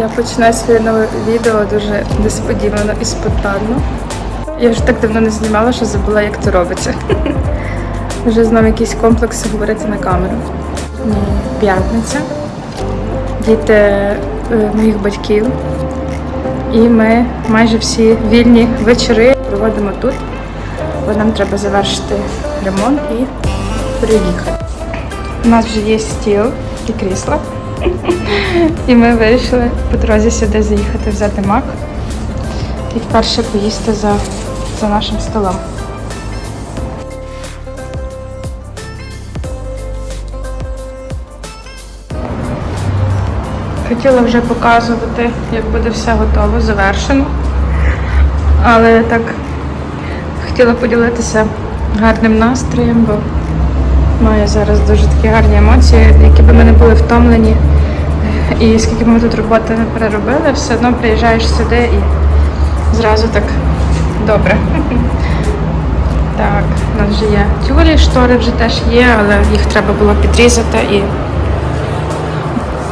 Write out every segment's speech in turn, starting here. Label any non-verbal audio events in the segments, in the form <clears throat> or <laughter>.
Я починаю своє нове відео дуже несподівано і спонтанно. Я вже так давно не знімала, що забула, як це робиться. <laughs> Вже знов якісь комплекси говорити на камеру. П'ятниця. Діти е, моїх батьків. І ми майже всі вільні вечори проводимо тут, бо нам треба завершити ремонт і приїхати. У нас вже є стіл і крісло. І ми вирішили по дорозі сюди заїхати взяти мак і вперше поїсти за, за нашим столом. Хотіла вже показувати, як буде все готово, завершено. Але так хотіла поділитися гарним настроєм, бо маю зараз дуже такі гарні емоції, які би ми не були втомлені. І скільки ми тут роботи не переробили, все одно приїжджаєш сюди і зразу так добре. <laughs> Так, у нас вже є тюлі, штори вже теж є, але їх треба було підрізати і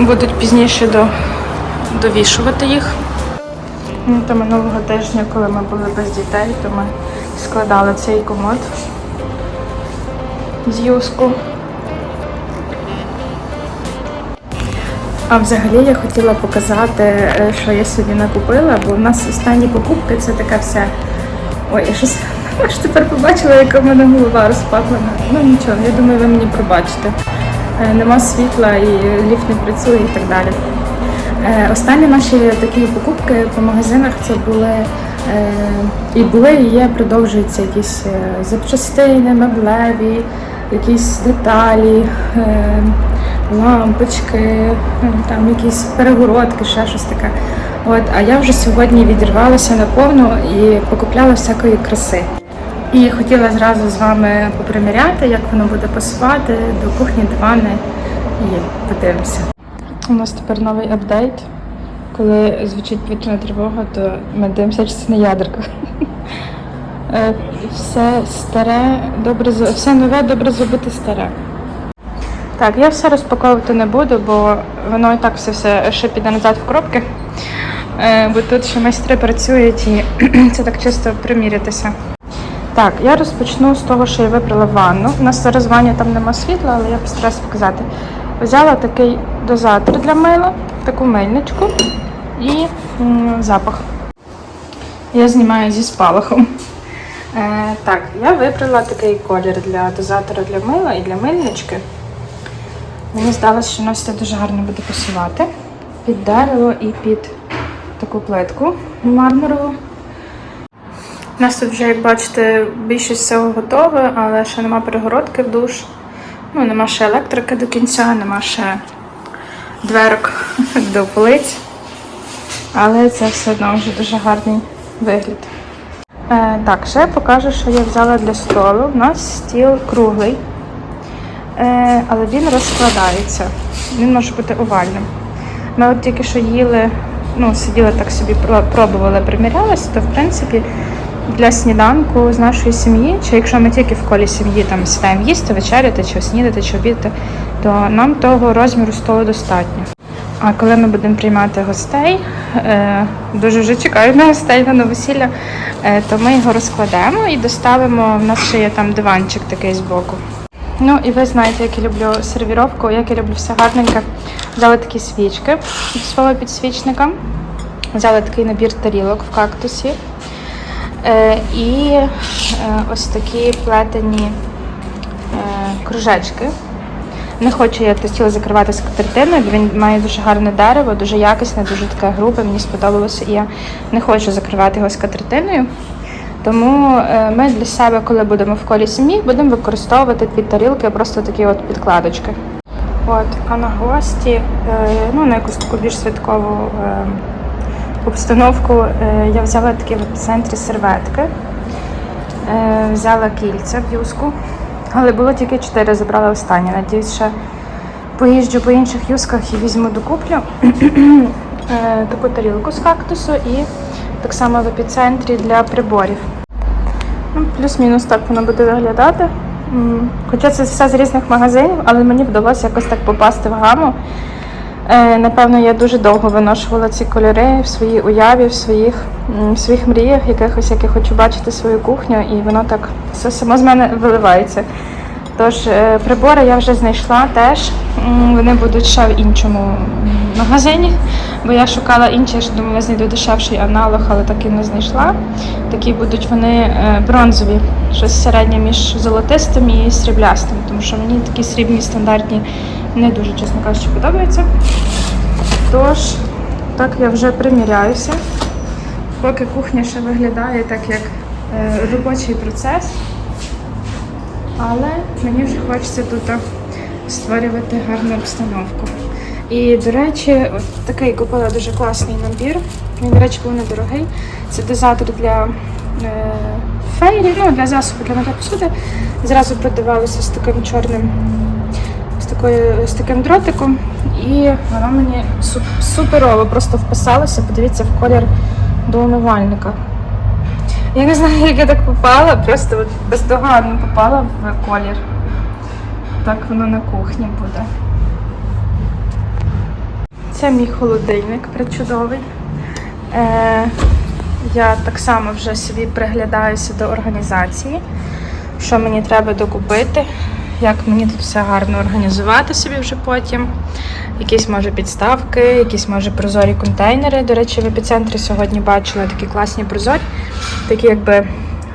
будуть пізніше до, довішувати їх. Ну, то минулого тижня, коли ми були без дітей, то ми складали цей комод з юску. А взагалі я хотіла показати, е, що я собі накупила, бо в нас останні покупки це така вся. Ой, я щось <laughs> аж тепер побачила, яка в мене голова розпатлена. Ну нічого, я думаю, ви мені пробачите. Е, Нема світла і ліфт не працює і так далі. Е, Останні наші такі покупки по магазинах це були і були, і є, продовжуються якісь запчастини, меблеві, якісь деталі, лампочки, е, там якісь перегородки, ще щось таке. От, а я вже сьогодні відірвалася наповну і покупляла всякої краси. І хотіла зразу з вами поприміряти, як воно буде пасувати до кухні, дивани і подивимося. У нас тепер новий апдейт. Коли звучить повітряна тривога, то ми дивимося, чи це не ядерка. <laughs> Е, Все старе, добре все нове, добре зробити старе. Так, я все розпаковувати не буду, бо воно і так все, все ще піде назад в коробки. Е, Бо тут ще майстри працюють і <clears throat> це так чисто примірятися. Так, я розпочну з того, що я вибрала ванну. У нас зараз в ванні там нема світла, але я постараюся показати. Взяла такий дозатор для мила, таку мильничку і запах. Я знімаю зі спалахом. Е, так, я вибрала такий колір для дозатора для мила і для мильнички. Мені здалося, що воно все дуже гарно буде пасувати під дерево і під таку плитку мармурову. У нас тут вже, як бачите, більшість всього готове, але ще нема перегородки в душ. Ну, нема ще електрики до кінця, нема ще дверок <laughs> до полиць. Але це все одно вже дуже гарний вигляд. Е, так, ще покажу, що я взяла для столу. У нас стіл круглий, але він розкладається. Він може бути овальним. Ми от тільки що їли, ну, сиділи так собі, пробували, примірялися, то в принципі для сніданку з нашої сім'ї, чи якщо ми тільки в колі сім'ї там сідаємо їсти, вечеряти, чи снідати, чи обідати, то нам того розміру столу достатньо. А коли ми будемо приймати гостей, е, дуже вже чекаю на гостей на новосілля, е, то ми його розкладемо і доставимо. У нас ще є там диванчик такий збоку. Ну і ви знаєте, як я люблю сервіровку, як я люблю все гарненьке. Взяли такі свічки від свого підсвічника. Взяли такий набір тарілок в кактусі. Е, і е, ось такі плетені е, кружечки. Не хочу я те закривати скатертиною, бо він має дуже гарне дерево, дуже якісне, дуже таке грубе, мені сподобалося. І я не хочу закривати його скатертиною. Тому е, ми для себе, коли будемо в колі сім'ї, будемо використовувати під тарілки просто такі от підкладочки. От, а на гості, е, ну на якусь таку більш святкову е, обстановку я взяла такі в центрі серветки, взяла кільця в юску, але було тільки чотири, забрала останнє. Надіюсь, ще поїжджу по інших юсках і візьму докуплю <clears throat> таку тарілку з кактусу і так само в епіцентрі для приборів. Ну, Плюс-мінус так воно буде виглядати. Хоча це все з різних магазинів, але мені вдалося якось так попасти в гаму. Е, Напевно, я дуже довго виношувала ці кольори в своїй уяві, в своїх, в своїх мріях, якихось, як я хочу бачити свою кухню, і воно так все само з мене виливається. Тож е, прибори я вже знайшла теж. Вони будуть ще в іншому магазині, бо я шукала інші, я ж думала, знайду дешевший аналог, але так і не знайшла. Такі будуть вони е, бронзові, щось середнє між золотистим і сріблястим, тому що мені такі срібні стандартні не дуже, чесно кажучи, подобаються. Тож, так я вже приміряюся. Поки кухня ще виглядає так, як е, робочий процес. Але мені вже хочеться тут створювати гарну обстановку. І, до речі, от такий купила дуже класний набір. Він, до речі, був недорогий. Це дозатор для е, фейрі, ну, для засобу для миття посуди. Зразу продавалося з таким чорним, з, такою, з таким дротиком. І воно мені суперово просто вписалося. Подивіться в колір до умивальника. Я не знаю, як я так попала, просто от бездоганно попала в колір. Так воно на кухні буде. Це мій холодильник причудовий. Е, я так само вже собі приглядаюся до організації, що мені треба докупити, як мені тут все гарно організувати собі вже потім. Якісь може підставки, якісь може прозорі контейнери. До речі, в епіцентрі сьогодні бачила такі класні прозорі, такі якби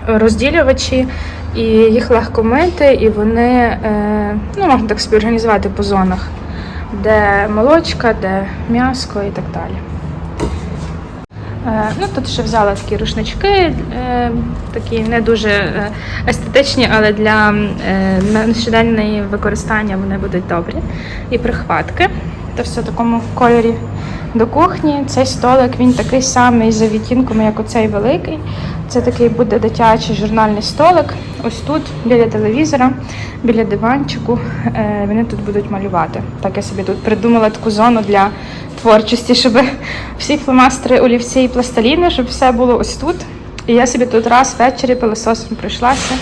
розділювачі, і їх легко мити, і вони е, ну, можна так собі організувати по зонах, де молочка, де м'яско і так далі. Е, Ну, тут ще взяла такі рушнички, е, такі не дуже естетичні, але для на щоденної використання вони будуть добрі. І прихватки. Це все в такому кольорі до кухні. Цей столик він такий самий за відтінками, як оцей великий. Це такий буде дитячий журнальний столик. Ось тут, біля телевізора, біля диванчику. е, Вони тут будуть малювати. Так я собі тут придумала таку зону для творчості, щоб всі фломастери, олівці і пластиліни, щоб все було ось тут. І я собі тут раз ввечері пилососом пройшлася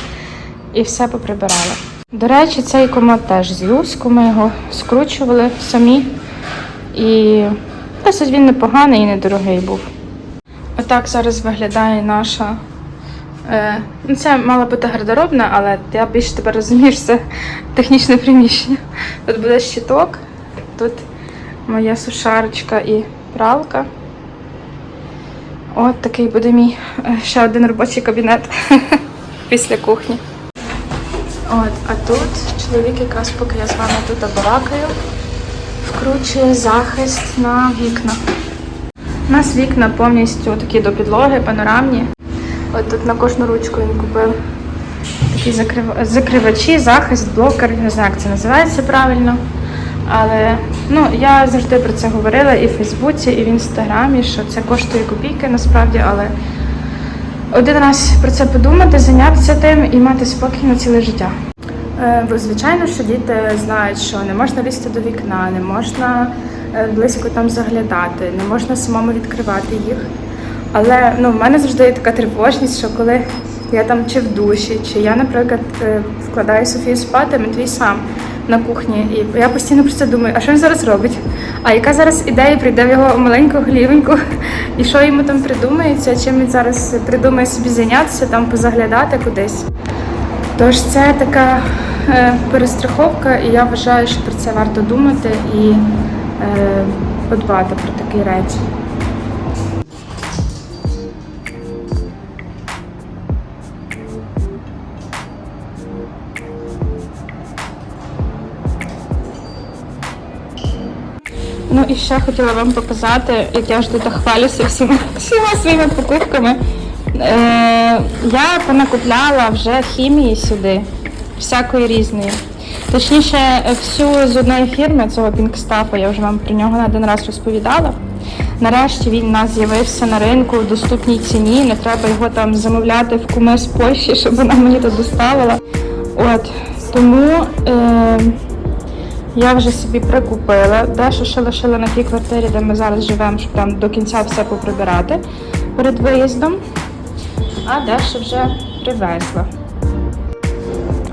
і все поприбирала. До речі, цей комод теж з юску, ми його скручували самі. І досить він непоганий і недорогий був. Отак зараз виглядає наша. Е, ну, це мала бути гардеробна, але я більше тепер розумію, що це технічне приміщення. Тут буде щиток, тут моя сушарочка і пралка. От такий буде мій е, ще один робочий кабінет <laughs> після кухні. От, а тут чоловік якраз поки я з вами тут балакаю, вкручує захист на вікна. У нас вікна повністю такі до підлоги, панорамні. От тут на кожну ручку він купив такі закрив- закривачі, захист, блокер, не знаю, як це називається правильно. Але ну, я завжди про це говорила і в Фейсбуці, і в Інстаграмі, що це коштує копійки насправді, але один раз про це подумати, зайнятися тим і мати спокій на ціле життя. Е, звичайно, що діти знають, що не можна лізти до вікна, не можна е, близько там заглядати, не можна самому відкривати їх. Але ну, в мене завжди є така тривожність, що коли я там чи в душі, чи я, наприклад, е, вкладаю Софію спати, Матвій сам на кухні, і я постійно про це думаю, а що він зараз робить? А яка зараз ідея прийде в його маленьку голівеньку, і що йому там придумається, чим він зараз придумає собі зайнятися, там позаглядати кудись. Тож це така е, перестраховка, і я вважаю, що про це варто думати і е, подбати про такі речі. Ну і ще хотіла вам показати, як я ж тут хвалюся всіма, всіма своїми покупками. Е, я понакупляла вже хімії сюди, всякої різної. Точніше, всю з одної фірми, цього Пінкстафу, я вже вам про нього на один раз розповідала. Нарешті він у нас з'явився на ринку в доступній ціні. Не треба його там замовляти в куми з Польщі, щоб вона мені тут доставила. От тому е, я вже собі прикупила. Дещо ще лишила на тій квартирі, де ми зараз живемо, щоб там до кінця все поприбирати перед виїздом. А дещо вже привезла.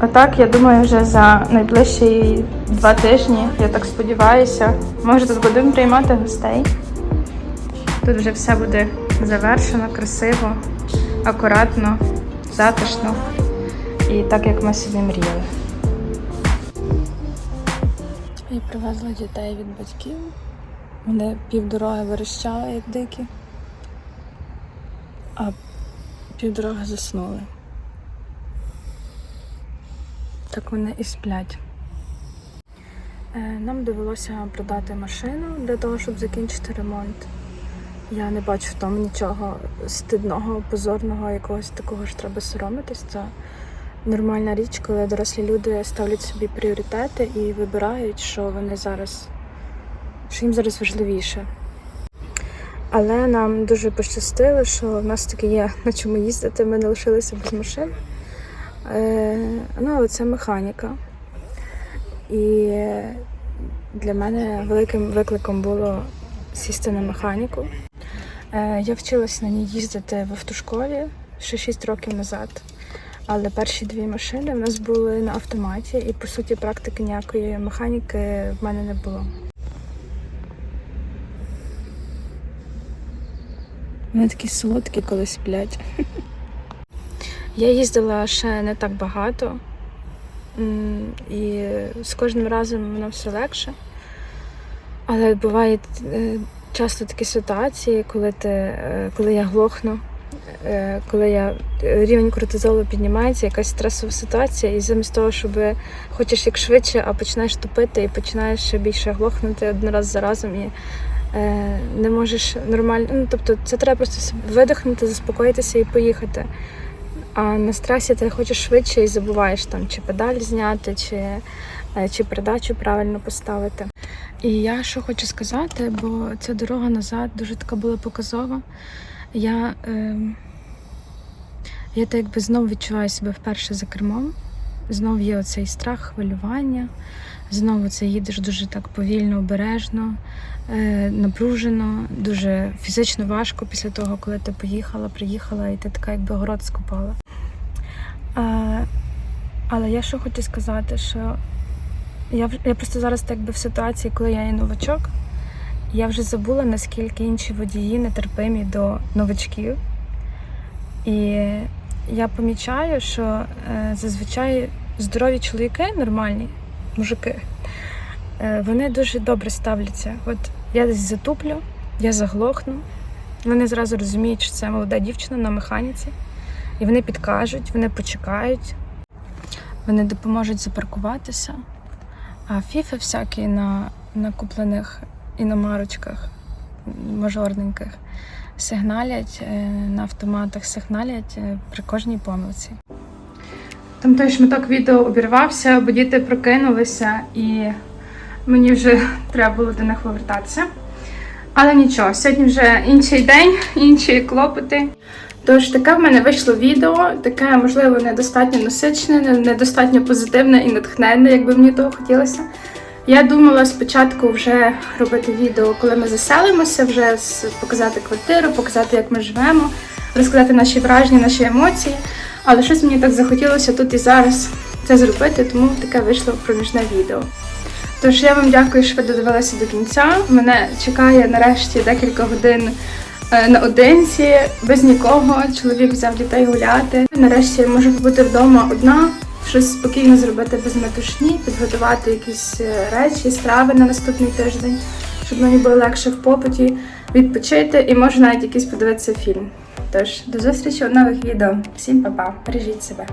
А так, я думаю, вже за найближчі два тижні, я так сподіваюся, може тут будемо приймати гостей. Тут вже все буде завершено, красиво, акуратно, затишно і так, як ми собі мріяли. Я привезла дітей від батьків. Вони півдороги верещали, як дикі, а півдороги заснули. Так вони і сплять. Е, Нам довелося продати машину для того, щоб закінчити ремонт. Я не бачу в тому нічого стидного, позорного, якогось такого ж треба соромитись. Це нормальна річ, коли дорослі люди ставлять собі пріоритети і вибирають, що вони зараз, що їм зараз важливіше. Але нам дуже пощастило, що в нас таки є на чому їздити, ми не лишилися без машин. Е, ну, але це механіка. І для мене великим викликом було сісти на механіку. Е, я вчилась на ній їздити в автошколі ще 6 років назад. Але перші дві машини в нас були на автоматі, і по суті практики ніякої механіки в мене не було. Вони такі солодкі, коли сплять. <laughs> Я їздила ще не так багато, і з кожним разом воно все легше. Але бувають е, часто такі ситуації, коли ти, е, коли я глохну, е, коли я рівень кортизолу піднімається, якась стресова ситуація, і замість того, щоб хочеш як швидше, а починаєш тупити і починаєш ще більше глохнути один раз за разом і не можеш нормально. Ну тобто, це треба просто видихнути, заспокоїтися і поїхати. А на стресі ти хочеш швидше і забуваєш там, чи педаль зняти, чи, е, чи передачу правильно поставити. І я що хочу сказати, бо ця дорога назад дуже така була показова. Я, е, я так якби знов відчуваю себе вперше за кермом. Знов є оцей страх, хвилювання. Знову це їдеш дуже так повільно, обережно, е, напружено, дуже фізично важко після того, коли ти поїхала, приїхала, і ти така якби город скопала. Але я що хочу сказати, що я, я просто зараз так би в ситуації, коли я є новачок, я вже забула, наскільки інші водії нетерпимі до новачків. І я помічаю, що е, зазвичай здорові чоловіки, нормальні мужики, е, вони дуже добре ставляться. От я десь затуплю, я заглохну. Вони зразу розуміють, що це молода дівчина на механіці. І вони підкажуть, вони почекають, вони допоможуть запаркуватися. А фіфи всякі на, на куплених іномарочках мажорненьких сигналять е, на автоматах, сигналять е, при кожній помилці. Там той шматок відео обірвався, бо діти прокинулися і мені вже <laughs> треба було до них повертатися. Але нічого, сьогодні вже інший день, <laughs> інші клопоти. Тож таке в мене вийшло відео, таке, можливо, недостатньо насичене, недостатньо позитивне і натхненне, якби мені того хотілося. Я думала спочатку вже робити відео, коли ми заселимося, вже показати квартиру, показати, як ми живемо, розказати наші враження, наші емоції. Але щось мені так захотілося тут і зараз це зробити, тому таке вийшло проміжне відео. Тож я вам дякую, що ви додивилися до кінця. Мене чекає нарешті декілька годин е, наодинці, без нікого. Чоловік взяв дітей гуляти. Нарешті я можу побути вдома одна, щось спокійно зробити без метушні, підготувати якісь е, речі, страви на наступний тиждень, щоб мені було легше в попиті, відпочити і може навіть якийсь подивитися фільм. Тож до зустрічі у нових відео. Всім па-па, бережіть себе.